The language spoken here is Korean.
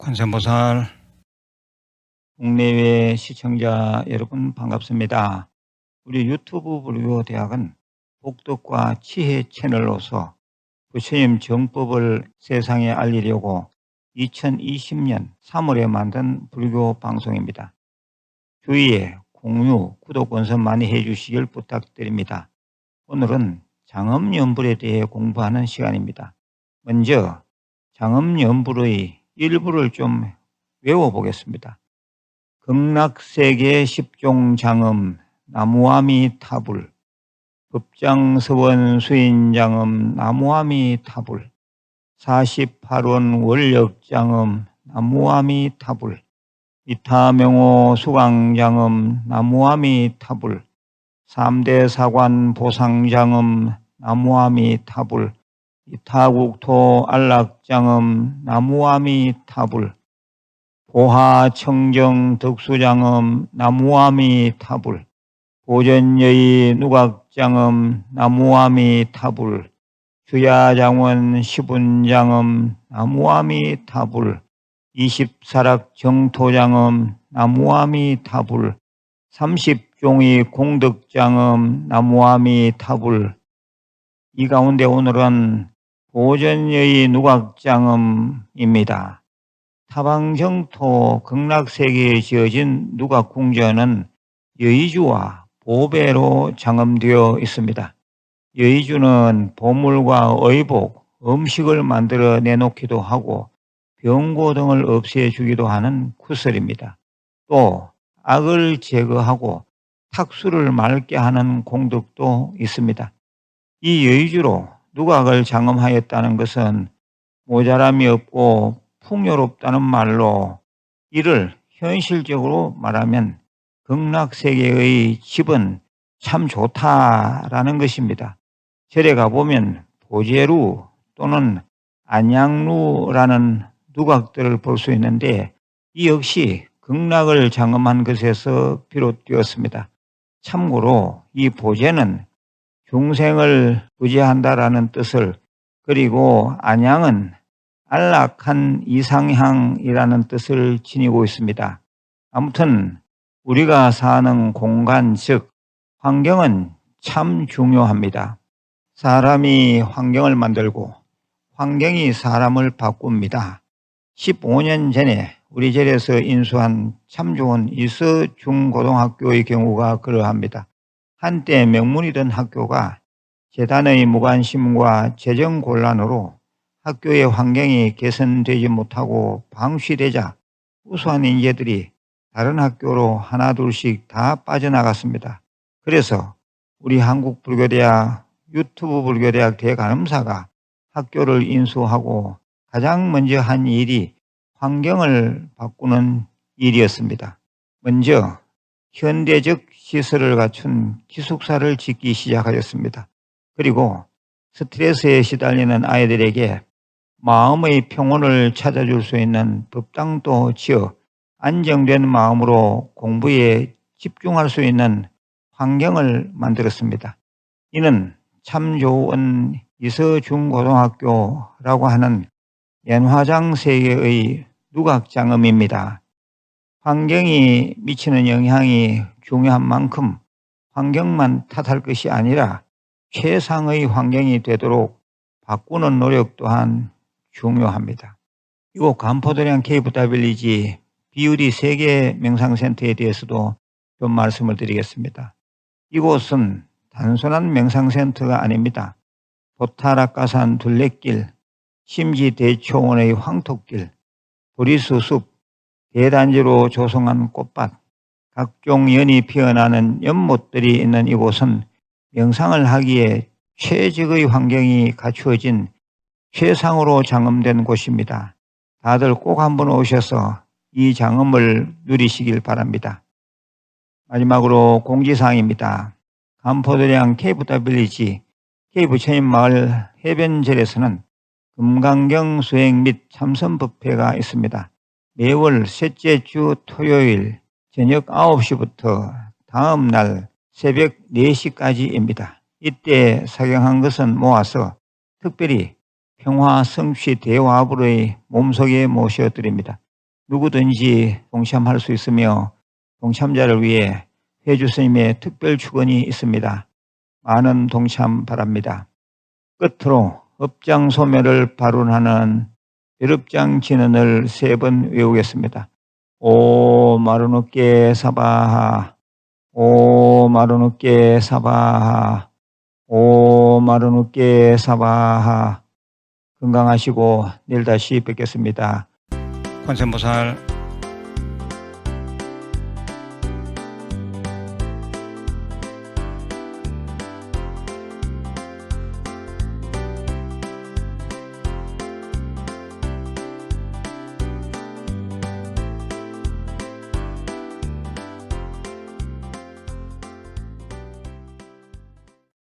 큰샘보살 국내외 시청자 여러분 반갑습니다. 우리 유튜브 불교 대학은 복덕과 치해 채널로서 부처님 정법을 세상에 알리려고 2020년 3월에 만든 불교 방송입니다. 주위에 공유, 구독 원선 많이 해주시길 부탁드립니다. 오늘은 장엄연불에 대해 공부하는 시간입니다. 먼저 장엄연불의 일부를 좀 외워보겠습니다. 극락세계 십종장엄 나무아미 타불. 법장서원 수인장엄 나무아미 타불. 48원 원력장엄 나무아미 타불. 이타명호 수강장엄 나무아미 타불. 3대 사관 보상장엄 나무아미 타불 이타국토 안락장엄 나무아미 타불 보하 청정 덕수장엄 나무아미 타불 보전여의 누각장엄 나무아미 타불 주야장원 시분장엄 나무아미 타불 이십사락 정토장엄 나무아미 타불 삼십종의 공덕장엄 나무아미 타불 이 가운데 오늘은 보전여의 누각장엄입니다. 타방정토 극락세계에 지어진 누각궁전은 여의주와 보배로 장엄되어 있습니다. 여의주는 보물과 의복, 음식을 만들어 내놓기도 하고 병고 등을 없애주기도 하는 구슬입니다. 또 악을 제거하고 탁수를 맑게 하는 공덕도 있습니다. 이 여의주로 누각을 장엄하였다는 것은 모자람이 없고 풍요롭다는 말로 이를 현실적으로 말하면 극락세계의 집은 참 좋다라는 것입니다. 절에 가보면 보제루 또는 안양루라는 누각들을 볼 수 있는데 이 역시 극락을 장엄한 것에서 비롯되었습니다. 참고로 이 보제는 중생을 부재한다라는 뜻을 그리고 안양은 안락한 이상향이라는 뜻을 지니고 있습니다. 아무튼 우리가 사는 공간 즉 환경은 참 중요합니다. 사람이 환경을 만들고 환경이 사람을 바꿉니다. 15년 전에 우리 절에서 인수한 참 좋은 이서 중고등학교의 경우가 그러합니다. 한때 명문이던 학교가 재단의 무관심과 재정 곤란으로 학교의 환경이 개선되지 못하고 방치되자 우수한 인재들이 다른 학교로 하나둘씩 다 빠져나갔습니다. 그래서 우리 한국불교대학 유튜브 불교대학 대간음사가 학교를 인수하고 가장 먼저 한 일이 환경을 바꾸는 일이었습니다. 먼저 현대적 시설을 갖춘 기숙사를 짓기 시작하였습니다. 그리고 스트레스에 시달리는 아이들에게 마음의 평온을 찾아줄 수 있는 법당도 지어 안정된 마음으로 공부에 집중할 수 있는 환경을 만들었습니다. 이는 참 좋은 이서중고등학교라고 하는 연화장 세계의 누각장엄입니다. 환경이 미치는 영향이 중요한 만큼 환경만 탓할 것이 아니라 최상의 환경이 되도록 바꾸는 노력 또한 중요합니다. 이곳 간포도량 KFWG 비유리 세계 명상센터에 대해서도 좀 말씀을 드리겠습니다. 이곳은 단순한 명상센터가 아닙니다. 보타락가산 둘레길, 심지대초원의 황토길, 보리수숲, 대단지로 조성한 꽃밭, 각종 연이 피어나는 연못들이 있는 이곳은 명상을 하기에 최적의 환경이 갖추어진 최상으로 장엄된 곳입니다. 다들 꼭 한번 오셔서 이 장엄을 누리시길 바랍니다. 마지막으로 공지사항입니다. 간포도량 KFWG KF천인마을 해변절에서는 금강경 수행 및 참선 법회가 있습니다. 매월 셋째 주 토요일 저녁 9시부터 다음 날 새벽 4시까지입니다. 이때 사경한 것은 모아서 특별히 평화 성취 대화불의 몸속에 모셔드립니다. 누구든지 동참할 수 있으며 동참자를 위해 회주 스님의 특별 축원이 있습니다. 많은 동참 바랍니다. 끝으로 업장 소멸을 발언하는 벼릅장 진언을 세 번 외우겠습니다. 오 마루누께 사바하 오 마루누께 사바하 오 마루누께 사바하 건강하시고 내일 다시 뵙겠습니다. 관세음보살